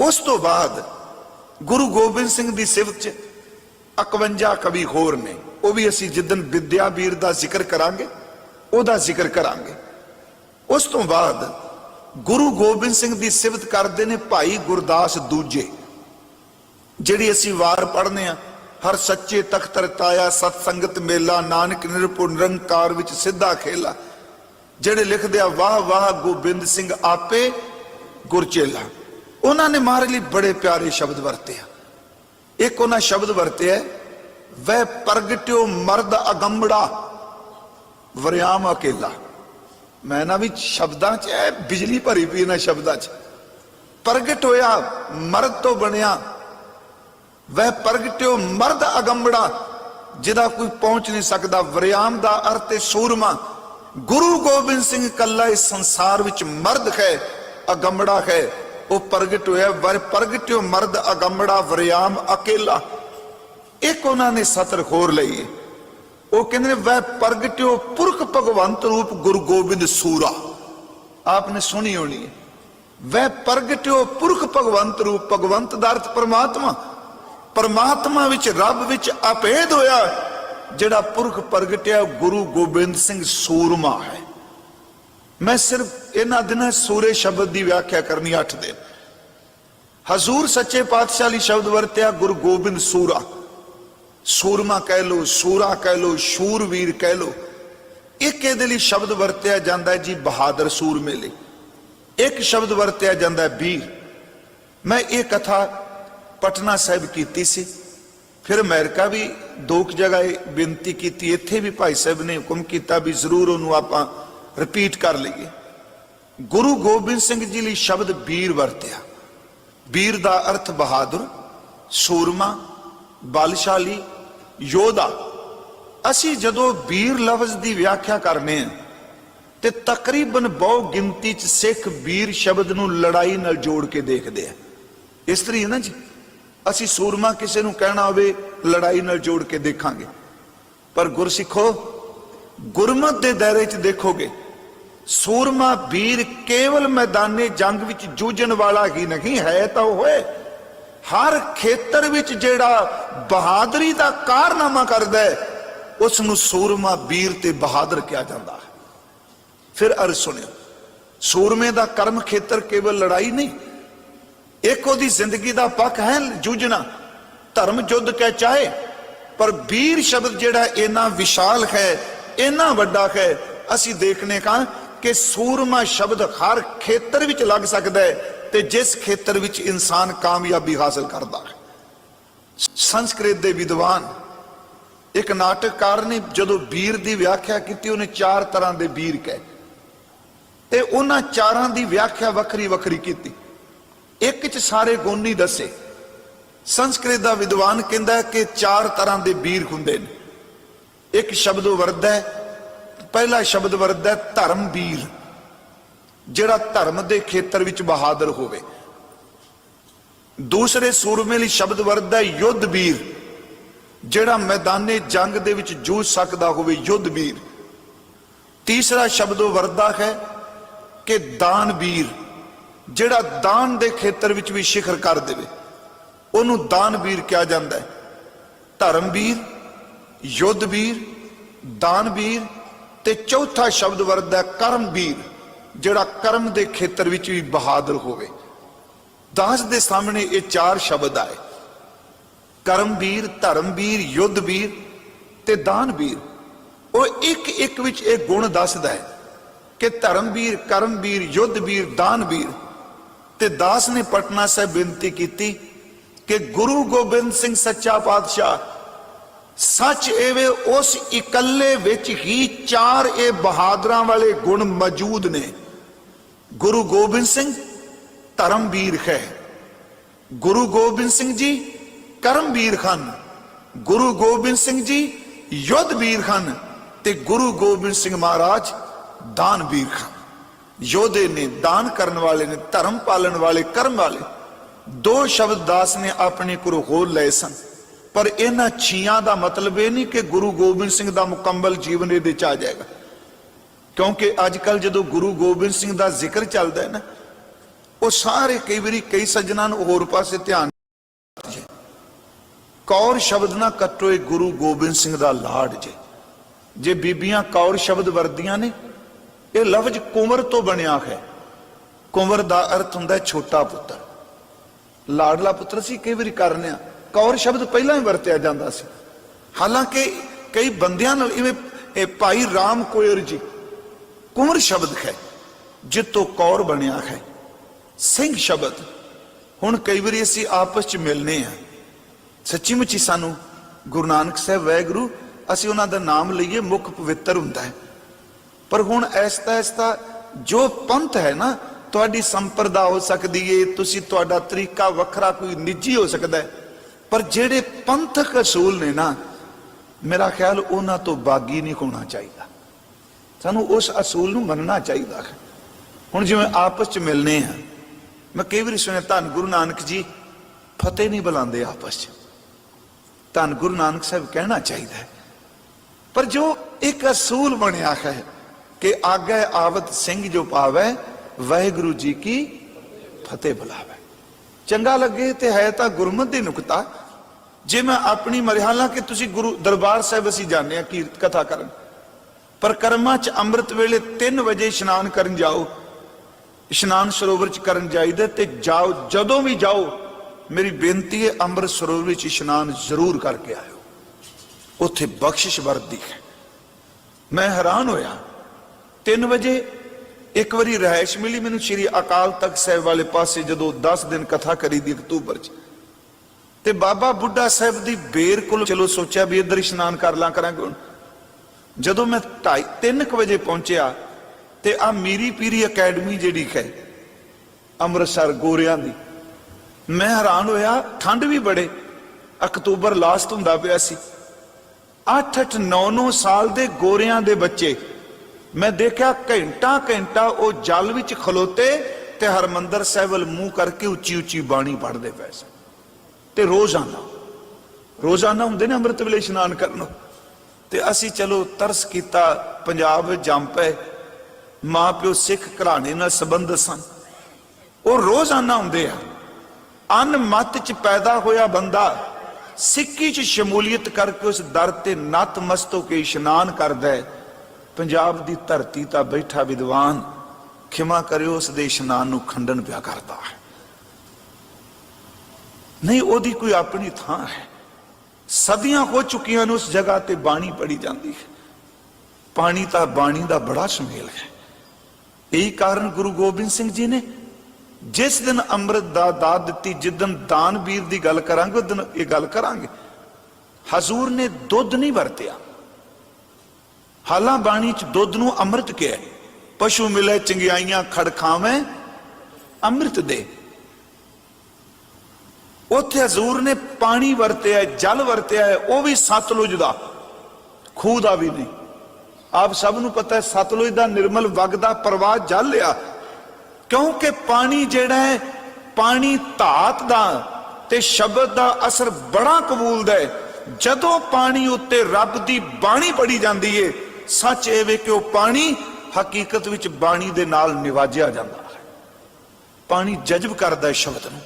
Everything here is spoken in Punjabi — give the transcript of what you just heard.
ਉਸ ਤੋਂ ਬਾਅਦ ਗੁਰੂ ਗੋਬਿੰਦ ਸਿੰਘ ਦੀ ਸਿਫਤ 'ਚ 51 ਕਵੀ ਹੋਰ ਨੇ। ਉਹ ਵੀ ਅਸੀਂ ਜਿੱਦਨ ਵਿਦਿਆ ਵੀਰ ਦਾ ਜ਼ਿਕਰ ਕਰਾਂਗੇ, ਉਹਦਾ ਜ਼ਿਕਰ ਕਰਾਂਗੇ। ਉਸ ਤੋਂ ਬਾਅਦ ਗੁਰੂ ਗੋਬਿੰਦ ਸਿੰਘ ਦੀ ਸਿਫਤ ਕਰਦੇ ਨੇ ਭਾਈ ਗੁਰਦਾਸ ਦੂਜੇ, ਜਿਹੜੀ ਅਸੀਂ ਵਾਰ ਪੜ੍ਹਨੇ ਆ, ਹਰ ਸੱਚੇ ਤਖਤ ਰਤਾਇਆ ਸਤ ਸੰਗਤ ਮੇਲਾ, ਨਾਨਕ ਨਿਰਪੁਰ ਨਿਰੰਕਾਰ ਵਿੱਚ ਸਿੱਧਾ ਖੇਲਾ, ਜਿਹੜੇ ਲਿਖਦੇ ਆ ਵਾਹ ਵਾਹ ਗੋਬਿੰਦ ਸਿੰਘ ਆਪੇ ਗੁਰਚੇਲਾ ਉਹਨਾਂ ਨੇ ਮਾਰੇ ਲਈ ਬੜੇ ਪਿਆਰੇ ਸ਼ਬਦ ਵਰਤੇ ਆ। ਇੱਕ ਉਹਨਾਂ ਸ਼ਬਦ ਵਰਤਿਆ ਵੈ ਪ੍ਰਗਟਿਓ ਮਰਦ ਅਗੰਬੜਾ ਵਰਿਆਮ ਅਕੇਲਾ। ਮੈਂ ਨਾ ਵੀ ਸ਼ਬਦਾਂ 'ਚ ਐ ਬਿਜਲੀ ਭਰੀ ਪਈ ਇਹਨਾਂ ਸ਼ਬਦਾਂ 'ਚ। ਪ੍ਰਗਟ ਹੋਇਆ, ਮਰਦ ਤੋਂ ਬਣਿਆ। ਵੈ ਪ੍ਰਗਟਿਓ ਮਰਦ ਅਗੰਬੜਾ ਜਿਹਦਾ ਕੋਈ ਪਹੁੰਚ ਨਹੀਂ ਸਕਦਾ, ਵਰਿਆਮ ਦਾ ਅਰਥ ਹੈ ਸੂਰਮਾ। ਗੁਰੂ ਗੋਬਿੰਦ ਸਿੰਘ ਕੱਲਾ ਇਸ ਸੰਸਾਰ ਵਿੱਚ ਮਰਦ ਹੈ ਅਗੰਬੜਾ ਹੈ। ਉਹ ਪ੍ਰਗਟ ਹੋਇਆ, ਵਰ ਪ੍ਰਗਟਿਓ ਮਰਦ ਅਗੰਬੜਾ ਵਰਿਆਮ ਅਕੇਲਾ। ਇੱਕ ਉਹਨਾਂ ਨੇ ਸਤਰ ਖੋਰ ਲਈ ਉਹ ਕਹਿੰਦੇ ਨੇ, ਵੈ ਪ੍ਰਗਟਿਓ ਪੁਰਖ ਭਗਵੰਤ ਰੂਪ ਗੁਰੂ ਗੋਬਿੰਦ ਸੂਰਾ। ਆਪਨੇ ਸੁਣੀ ਹੋਣੀ ਹੈ। ਵੈ ਪ੍ਰਗਟਿਓ ਪੁਰਖ ਭਗਵੰਤ ਰੂਪ, ਭਗਵੰਤ ਦਾ ਅਰਥ ਪਰਮਾਤਮਾ। ਪਰਮਾਤਮਾ ਵਿੱਚ, ਰੱਬ ਵਿੱਚ ਅਪੇਧ ਹੋਇਆ, ਜਿਹੜਾ ਪੁਰਖ ਪ੍ਰਗਟਿਆ ਗੁਰੂ ਗੋਬਿੰਦ ਸਿੰਘ ਸੂਰਮਾ ਹੈ। ਮੈਂ ਸਿਰਫ ਇਹਨਾਂ ਦਿਨਾਂ ਸੂਰੇ ਸ਼ਬਦ ਦੀ ਵਿਆਖਿਆ ਕਰਨੀ 8 ਦਿਨ। ਹਜ਼ੂਰ ਸੱਚੇ ਪਾਤਸ਼ਾਹ ਲਈ ਸ਼ਬਦ ਵਰਤਿਆ ਗੁਰੂ ਗੋਬਿੰਦ ਸੂਰਾ। ਸੂਰਮਾ ਕਹਿ ਲੋ ਸੂਰਾ ਕਹਿ ਲੋ ਸ਼ੂਰਵੀਰ ਕਹਿ ਲੋ ਇੱਕ ਇਹਦੇ ਲਈ ਸ਼ਬਦ ਵਰਤਿਆ ਜਾਂਦਾ ਹੈ ਜੀ ਬਹਾਦਰ ਸੂਰਮੇ ਲਈ ਇੱਕ ਸ਼ਬਦ ਵਰਤਿਆ ਜਾਂਦਾ ਹੈ ਵੀਰ ਮੈਂ ਇਹ ਕਥਾ ਪਟਨਾ ਸਾਹਿਬ ਕੀਤੀ ਸੀ। ਫਿਰ ਅਮਰੀਕਾ ਵੀ ਦੋ ਕੁ ਜਗ੍ਹਾ ਬੇਨਤੀ ਕੀਤੀ। ਇੱਥੇ ਵੀ ਭਾਈ ਸਾਹਿਬ ਨੇ ਹੁਕਮ ਕੀਤਾ ਵੀ ਜ਼ਰੂਰ ਉਹਨੂੰ ਆਪਾਂ ਰਿਪੀਟ ਕਰ ਲਈਏ ਗੁਰੂ ਗੋਬਿੰਦ ਸਿੰਘ ਜੀ ਲਈ ਸ਼ਬਦ ਵੀਰ ਵਰਤਿਆ ਵੀਰ ਦਾ ਅਰਥ ਬਹਾਦਰ ਸੂਰਮਾ ਬਲਸ਼ਾਲੀ ਯੋਧਾ ਅਸੀਂ ਜਦੋਂ ਵੀਰ ਲਫ਼ਜ਼ ਦੀ ਵਿਆਖਿਆ ਕਰਨੇ ਆ ਤੇ ਤਕਰੀਬਨ ਬਹੁ ਗਿਣਤੀ ਚ ਸਿੱਖ ਵੀਰ ਸ਼ਬਦ ਨੂੰ ਲੜਾਈ ਨਾਲ ਜੋੜ ਕੇ ਦੇਖਦੇ ਆ ਇਸ ਤਰੀ ਹੈ ਨਾ ਜੀ ਅਸੀਂ ਸੂਰਮਾ ਕਿਸੇ ਨੂੰ ਕਹਿਣਾ ਹੋਵੇ ਲੜਾਈ ਨਾਲ ਜੋੜ ਕੇ ਦੇਖਾਂਗੇ ਪਰ ਗੁਰਸਿੱਖੋ ਗੁਰਮਤ ਦੇ ਦਾਇਰੇ 'ਚ ਦੇਖੋਗੇ ਸੂਰਮਾ ਵੀਰ ਕੇਵਲ ਮੈਦਾਨੇ ਜੰਗ ਵਿੱਚ ਜੂਝਣ ਵਾਲਾ ਹੀ ਨਹੀਂ ਹੈ ਤਾਂ ਉਹ ਹੋਏ ਹਰ ਖੇਤਰ ਵਿੱਚ ਜਿਹੜਾ ਬਹਾਦਰੀ ਦਾ ਕਾਰਨਾਮਾ ਕਰਦਾ ਹੈ ਉਸ ਨੂੰ ਸੂਰਮਾ ਵੀਰ ਤੇ ਬਹਾਦਰ ਕਿਹਾ ਜਾਂਦਾ ਹੈ। ਫਿਰ ਅਰ ਸੁਣਿਓ, ਸੂਰਮੇ ਦਾ ਕਰਮ ਖੇਤਰ ਕੇਵਲ ਲੜਾਈ ਨਹੀਂ, ਇੱਕ ਉਹਦੀ ਜ਼ਿੰਦਗੀ ਦਾ ਪੱਖ ਹੈ ਜੂਝਣਾ, ਧਰਮ ਯੁੱਧ ਕਹਿ ਚਾਹੇ, ਪਰ ਵੀਰ ਸ਼ਬਦ ਜਿਹੜਾ ਇੰਨਾ ਵਿਸ਼ਾਲ ਹੈ, ਇੰਨਾ ਵੱਡਾ ਹੈ, ਅਸੀਂ ਦੇਖਨੇ ਕਾ ਕਿ ਸੂਰਮਾ ਸ਼ਬਦ ਹਰ ਖੇਤਰ ਵਿੱਚ ਲੱਗ ਸਕਦਾ ਹੈ ਤੇ ਜਿਸ ਖੇਤਰ ਵਿੱਚ ਇਨਸਾਨ ਕਾਮਯਾਬੀ ਹਾਸਲ ਕਰਦਾ ਹੈ। ਸੰਸਕ੍ਰਿਤ ਦੇ ਵਿਦਵਾਨ ਇੱਕ ਨਾਟਕਕਾਰ ਨੇ ਜਦੋਂ ਵੀਰ ਦੀ ਵਿਆਖਿਆ ਕੀਤੀ, ਉਹਨੇ ਚਾਰ ਤਰ੍ਹਾਂ ਦੇ ਵੀਰ ਕਹੇ। ਤੇ ਉਹਨਾਂ ਚਾਰਾਂ ਦੀ ਵਿਆਖਿਆ ਵੱਖਰੀ ਵੱਖਰੀ ਕੀਤੀ। ਇੱਕ ਚ ਸਾਰੇ ਗੁਣ ਨਹੀਂ ਦੱਸੇ। ਸੰਸਕ੍ਰਿਤ ਦਾ ਵਿਦਵਾਨ ਕਹਿੰਦਾ ਕਿ ਚਾਰ ਤਰ੍ਹਾਂ ਦੇ ਵੀਰ ਹੁੰਦੇ ਨੇ। ਇੱਕ ਸ਼ਬਦ ਵਰਦਾ ਹੈ ਪਹਿਲਾ ਸ਼ਬਦ ਵਰਦ ਹੈ ਧਰਮ ਵੀਰ ਜਿਹੜਾ ਧਰਮ ਦੇ ਖੇਤਰ ਵਿੱਚ ਬਹਾਦਰ ਹੋਵੇ। ਦੂਸਰੇ ਸੂਰਮੇ ਲਈ ਸ਼ਬਦ ਵਰਦ ਹੈ ਯੁੱਧਵੀਰ, ਜਿਹੜਾ ਮੈਦਾਨੇ ਜੰਗ ਦੇ ਵਿੱਚ ਜੂਝ ਸਕਦਾ ਹੋਵੇ ਯੁੱਧਵੀਰ। ਤੀਸਰਾ ਸ਼ਬਦ ਵਰਦਾ ਹੈ ਕਿ ਦਾਨਵੀਰ, ਜਿਹੜਾ ਦਾਨ ਦੇ ਖੇਤਰ ਵਿੱਚ ਵੀ ਸਿਖਰ ਕਰ ਦੇਵੇ। ਉਹਨੂੰ ਦਾਨ ਵੀਰ ਕਿਹਾ ਜਾਂਦਾ ਹੈ। ਧਰਮਵੀਰ, ਯੁੱਧਵੀਰ ਯੁੱਧ ਤੇ ਚੌਥਾ ਸ਼ਬਦ ਵਰਦਾ ਹੈ ਕਰਮਵੀਰ, ਜਿਹੜਾ ਕਰਮ ਦੇ ਖੇਤਰ ਵਿੱਚ ਵੀ ਬਹਾਦਰ ਹੋਵੇ। ਦਾਸ ਦੇ ਸਾਹਮਣੇ ਇਹ ਚਾਰ ਸ਼ਬਦ ਆਏ। ਕਰਮਵੀਰ, ਧਰਮਵੀਰ, ਯੁੱਧਵੀਰ ਤੇ ਦਾਨਵੀਰ। ਉਹ ਇੱਕ ਇੱਕ ਵਿੱਚ ਇਹ ਗੁਣ ਦੱਸਦਾ ਹੈ ਕਿ ਧਰਮਵੀਰ, ਕਰਮਵੀਰ, ਯੁੱਧਵੀਰ, ਦਾਨਵੀਰ। ਤੇ ਦਾਸ ਨੇ ਪਟਨਾ ਸਾਹਿਬ ਬੇਨਤੀ ਕੀਤੀ ਕਿ ਗੁਰੂ ਗੋਬਿੰਦ ਸਿੰਘ ਸੱਚਾ ਪਾਤਸ਼ਾਹ ਸੱਚ ਏਵੇਂ, ਉਸ ਇਕੱਲੇ ਵਿੱਚ ਹੀ ਚਾਰ ਇਹ ਬਹਾਦਰਾਂ ਵਾਲੇ ਗੁਣ ਮੌਜੂਦ ਨੇ। ਗੁਰੂ ਗੋਬਿੰਦ ਸਿੰਘ ਧਰਮਵੀਰ ਹੈ। ਗੁਰੂ ਗੋਬਿੰਦ ਸਿੰਘ ਜੀ ਕਰਮਵੀਰ ਹਨ। ਗੁਰੂ ਗੋਬਿੰਦ ਸਿੰਘ ਜੀ ਯੁੱਧਵੀਰ ਹਨ ਤੇ ਗੁਰੂ ਗੋਬਿੰਦ ਸਿੰਘ ਮਹਾਰਾਜ ਦਾਨਵੀਰ ਹਨ। ਯੋਧੇ ਨੇ ਦਾਨ ਕਰਨ ਵਾਲੇ ਨੇ, ਧਰਮ ਪਾਲਣ ਵਾਲੇ, ਕਰਮ ਵਾਲੇ, ਦੋ ਸ਼ਬਦ ਦਾਸ ਨੇ ਆਪਣੇ ਕੋਲ ਹੋਰ ਲਏ ਸਨ। ਪਰ ਇਹਨਾਂ ਛੀਆਂ ਦਾ ਮਤਲਬ ਇਹ ਨਹੀਂ ਕਿ ਗੁਰੂ ਗੋਬਿੰਦ ਸਿੰਘ ਦਾ ਮੁਕੰਮਲ ਜੀਵਨ ਇਹਦੇ ਚ ਆ ਜਾਏਗਾ। ਕਿਉਂਕਿ ਅੱਜ ਕੱਲ ਜਦੋਂ ਗੁਰੂ ਗੋਬਿੰਦ ਸਿੰਘ ਦਾ ਜ਼ਿਕਰ ਚੱਲਦਾ ਹੈ ਨਾ, ਉਹ ਸਾਰੇ ਕਈ ਵਾਰੀ ਕਈ ਸੱਜਣਾ ਨੂੰ ਹੋਰ ਪਾਸੇ ਧਿਆਨ ਜੇ। ਕੌਰ ਸ਼ਬਦ ਨਾ ਕੱਟੋ, ਇਹ ਗੁਰੂ ਗੋਬਿੰਦ ਸਿੰਘ ਦਾ ਲਾੜ ਜੇ। ਜੇ ਬੀਬੀਆਂ ਕੌਰ ਸ਼ਬਦ ਵਰਦੀਆਂ ਨੇ, ਇਹ ਲਫ਼ਜ਼ ਕੁੰਵਰ ਤੋਂ ਬਣਿਆ ਹੈ। ਕੁੰਵਰ ਦਾ ਅਰਥ ਹੁੰਦਾ ਛੋਟਾ ਪੁੱਤਰ। ਲਾਡਲਾ ਪੁੱਤਰ ਸੀ ਕਈ ਵਾਰੀ ਕਰਨੇ ਆ ਕੌਰ ਸ਼ਬਦ ਪਹਿਲਾਂ ਹੀ ਵਰਤਿਆ ਜਾਂਦਾ ਸੀ। ਹਾਲਾਂਕਿ ਕਈ ਬੰਦਿਆਂ ਨਾਲ ਇਵੇਂ ਇਹ ਭਾਈ ਰਾਮ ਕੋਇਰ ਜੀ ਕੁੰਵਰ ਸ਼ਬਦ ਹੈ, ਜਿੱਤੋਂ ਕੌਰ ਬਣਿਆ ਹੈ। ਸਿੰਘ ਸ਼ਬਦ, ਹੁਣ ਕਈ ਵਾਰੀ ਅਸੀਂ ਆਪਸ ਚ ਮਿਲਨੇ ਆ। ਸੱਚੀ ਮੁੱਚੀ ਸਾਨੂੰ ਗੁਰੂ ਨਾਨਕ ਸਾਹਿਬ ਵੈਗੁਰੂ ਅਸੀਂ ਉਹਨਾਂ ਦਾ ਨਾਮ ਲਈਏ, ਮੁੱਖ ਪਵਿੱਤਰ ਹੁੰਦਾ ਹੈ। ਪਰ ਹੁਣ ਐਸਤਾ ਐਸਤਾ ਜੋ ਪੰਥ ਹੈ ਨਾ, ਤੁਹਾਡੀ ਸੰਪਰਦਾ ਹੋ ਸਕਦੀ ਏ, ਤੁਸੀਂ ਤੁਹਾਡਾ ਤਰੀਕਾ ਵੱਖਰਾ ਕੋਈ ਨਿੱਜੀ ਹੋ ਸਕਦਾ ਹੈ। ਪਰ ਜਿਹੜੇ ਪੰਥਕ ਅਸੂਲ ਨੇ ਨਾ, ਮੇਰਾ ਖਿਆਲ ਉਹਨਾਂ ਤੋਂ ਬਾਗੀ ਨਹੀਂ ਹੋਣਾ ਚਾਹੀਦਾ। ਸਾਨੂੰ ਉਸ ਅਸੂਲ ਨੂੰ ਮੰਨਣਾ ਚਾਹੀਦਾ ਹੈ। ਹੁਣ ਜਿਵੇਂ ਆਪਸ ਚ ਮਿਲਨੇ ਆ, ਮੈਂ ਕਈ ਵਾਰੀ ਸੁਣਿਆ, ਧੰਨ ਗੁਰੂ ਨਾਨਕ ਜੀ ਫਤਿਹ ਨਹੀਂ ਬੁਲਾਉਂਦੇ ਆਪਸ ਚ। ਧੰਨ ਗੁਰੂ ਨਾਨਕ ਸਾਹਿਬ ਕਹਿਣਾ ਚਾਹੀਦਾ ਹੈ। ਪਰ ਜੋ ਇੱਕ ਅਸੂਲ ਬਣਿਆ ਹੈ ਕਿ ਆਗੇ ਆਵਤ ਸਿੰਘ ਜੋ ਪਾਵੇ, ਵਾਹਿਗੁਰੂ ਜੀ ਕੀ ਫਤਿਹ ਬੁਲਾਵੇ। ਚੰਗਾ ਲੱਗੇ ਤੇ ਹੈ ਤਾਂ ਗੁਰਮਤਿ ਦੀ ਨੁਕਤਾ। ਜੇ ਮੈਂ ਆਪਣੀ ਮਰਿਹਾਲਾ ਕਿ ਤੁਸੀਂ ਗੁਰੂ ਦਰਬਾਰ ਸਾਹਿਬ ਅਸੀਂ ਜਾਂਦੇ ਆ ਕੀਰਤ ਕਥਾ ਕਰਨ। ਪਰ ਕਰਮਾਂ ਚ ਅੰਮ੍ਰਿਤ ਵੇਲੇ 3 ਵਜੇ ਇਸ਼ਨਾਨ ਕਰਨ ਜਾਓ। ਇਸ਼ਨਾਨ ਸਰੋਵਰ ਚ ਕਰਨ ਜਾਈਦਾ ਤੇ ਜਾਓ, ਜਦੋਂ ਵੀ ਜਾਓ, ਮੇਰੀ ਬੇਨਤੀ ਹੈ ਅੰਮ੍ਰਿਤ ਸਰੋਵਰ ਵਿੱਚ ਇਸ਼ਨਾਨ ਜ਼ਰੂਰ ਕਰਕੇ ਆਇਓ। ਉੱਥੇ ਬਖਸ਼ਿਸ਼ ਵਰਦੀ ਹੈ। ਮੈਂ ਹੈਰਾਨ ਹੋਇਆ। 3 ਵਜੇ ਇੱਕ ਵਾਰੀ ਰਹਿائش ਮਿਲੀ ਮੈਨੂੰ ਸ਼੍ਰੀ ਅਕਾਲ ਤਖਤ ਸਾਹਿਬ ਵਾਲੇ ਪਾਸੇ ਜਦੋਂ 10 ਦਿਨ ਕਥਾ ਕਰੀ ਦੀ ਅਕਤੂਬਰ 'ਚ। ਤੇ ਬਾਬਾ ਬੁੱਢਾ ਸਾਹਿਬ ਦੀ ਬੇਰ ਕੋਲ ਚਲੋ ਸੋਚਿਆ ਵੀ ਇੱਧਰ ਇਸ਼ਨਾਨ ਕਰ ਲਾਂ ਕਰਾਂ ਜਦੋਂ ਮੈਂ 3:30 ਵਜੇ ਪਹੁੰਚਿਆ ਤੇ ਆ ਮੀਰੀ ਪੀਰੀ ਅਕੈਡਮੀ ਜਿਹੜੀ ਹੈ, ਅੰਮ੍ਰਿਤਸਰ ਗੋਰਿਆਂ ਦੀ, ਮੈਂ ਹੈਰਾਨ ਹੋਇਆ, ਠੰਡ ਵੀ ਬੜੇ, ਅਕਤੂਬਰ ਲਾਸਟ ਹੁੰਦਾ ਪਿਆ ਸੀ। 8-8 9-9 ਸਾਲ ਦੇ ਗੋਰਿਆਂ ਦੇ ਬੱਚੇ ਮੈਂ ਦੇਖਿਆ ਘੰਟਾ ਘੰਟਾ ਉਹ ਜਲ ਵਿੱਚ ਖਲੋਤੇ ਤੇ ਹਰਮੰਦਰ ਸਾਹਿਬ ਵੱਲ ਮੂੰਹ ਕਰਕੇ ਉੱਚੀ ਉੱਚੀ ਬਾਣੀ ਪੜ੍ਹਦੇ ਪਏ ਸਨ। ਤੇ ਰੋਜ਼ਾਨਾ ਰੋਜ਼ਾਨਾ ਹੁੰਦੇ ਨੇ ਅੰਮ੍ਰਿਤ ਵੇਲੇ ਇਸ਼ਨਾਨ ਕਰਨ ਤੇ ਅਸੀਂ ਚਲੋ ਤਰਸ ਕੀਤਾ, ਪੰਜਾਬ ਵਿੱਚ ਜੰਮ ਪਏ। ਮਾਂ ਪਿਓ ਸਿੱਖ ਘਰਾਣੇ ਨਾਲ ਸੰਬੰਧ ਸਨ। ਉਹ ਰੋਜ਼ਾਨਾ ਹੁੰਦੇ ਆ। ਅਨ ਮਤ ਚ ਪੈਦਾ ਹੋਇਆ ਬੰਦਾ ਸਿੱਕੀ ਚ ਸ਼ਮੂਲੀਅਤ ਕਰਕੇ ਉਸ ਦਰ ਤੇ ਨਤ ਹੋ ਕੇ ਇਸ਼ਨਾਨ ਕਰਦਾ ਹੈ। ਪੰਜਾਬ ਦੀ ਧਰਤੀ ਤਾਂ ਬੈਠਾ ਵਿਦਵਾਨ, ਖਿਮਾ ਕਰਿਓ ਉਸ ਦੇ ਇਸ਼ਨਾਨ ਨੂੰ ਖੰਡਨ ਪਿਆ ਕਰਦਾ ਹੈ। ਨਹੀਂ, ਉਹਦੀ ਕੋਈ ਆਪਣੀ ਥਾਂ ਹੈ। ਸਦੀਆਂ ਹੋ ਚੁੱਕੀਆਂ ਨੇ ਉਸ ਜਗ੍ਹਾ ਤੇ ਬਾਣੀ ਪੜੀ ਜਾਂਦੀ ਹੈ। ਪਾਣੀ ਤਾਂ ਬਾਣੀ ਦਾ ਬੜਾ ਸੁਮੇਲ ਹੈ। ਇਹੀ ਕਾਰਨ ਗੁਰੂ ਗੋਬਿੰਦ ਸਿੰਘ ਜੀ ਨੇ, ਜਿਸ ਦਿਨ ਅੰਮ੍ਰਿਤ ਦਾ ਦਾਤ ਦਿੱਤੀ ਜਿੱਦਨ ਦਾਨਵੀਰ ਦੀ ਗੱਲ ਕਰਾਂਗੇ, ਉਸ ਦਿਨ ਇਹ ਗੱਲ ਕਰਾਂਗੇ। ਹਜ਼ੂਰ ਨੇ ਦੁੱਧ ਨਹੀਂ ਵਰਤਿਆ। ਹਾਲਾਂ ਬਾਣੀ ਚ ਦੁੱਧ ਨੂੰ ਅੰਮ੍ਰਿਤ ਕਿਹਾ ਪਸ਼ੂ ਮਿਲੇ, ਚੰਗਿਆਈਆਂ ਖੜਖਾਵੇਂ ਅੰਮ੍ਰਿਤ ਦੇ। ਉੱਥੇ ਹਜ਼ੂਰ ਨੇ ਪਾਣੀ ਵਰਤਿਆ ਜਲ ਵਰਤਿਆ ਹੈ, ਉਹ ਵੀ ਸਤਲੁਜ ਦਾ। ਖੂਹ ਦਾ ਵੀ ਨਹੀਂ। ਆਪ ਸਭ ਨੂੰ ਪਤਾ ਹੈ, ਸਤਲੁਜ ਦਾ ਨਿਰਮਲ ਵਗਦਾ ਪ੍ਰਵਾਹ ਜਲ ਆ। ਕਿਉਂਕਿ ਪਾਣੀ ਜਿਹੜਾ ਹੈ, ਪਾਣੀ ਧਾਤ ਦਾ ਤੇ ਸ਼ਬਦ ਦਾ ਅਸਰ ਬੜਾ ਕਬੂਲਦਾ ਹੈ। ਜਦੋਂ ਪਾਣੀ ਉੱਤੇ ਰੱਬ ਦੀ ਬਾਣੀ ਪੜੀ ਜਾਂਦੀ ਏ ਸੱਚ ਇਹ ਵੇ ਕਿ ਉਹ ਪਾਣੀ ਹਕੀਕਤ ਵਿੱਚ ਬਾਣੀ ਦੇ ਨਾਲ ਨਿਵਾਜਿਆ ਜਾਂਦਾ ਹੈ। ਪਾਣੀ ਜਜ਼ਬ ਕਰਦਾ ਹੈ ਸ਼ਬਦ ਨੂੰ।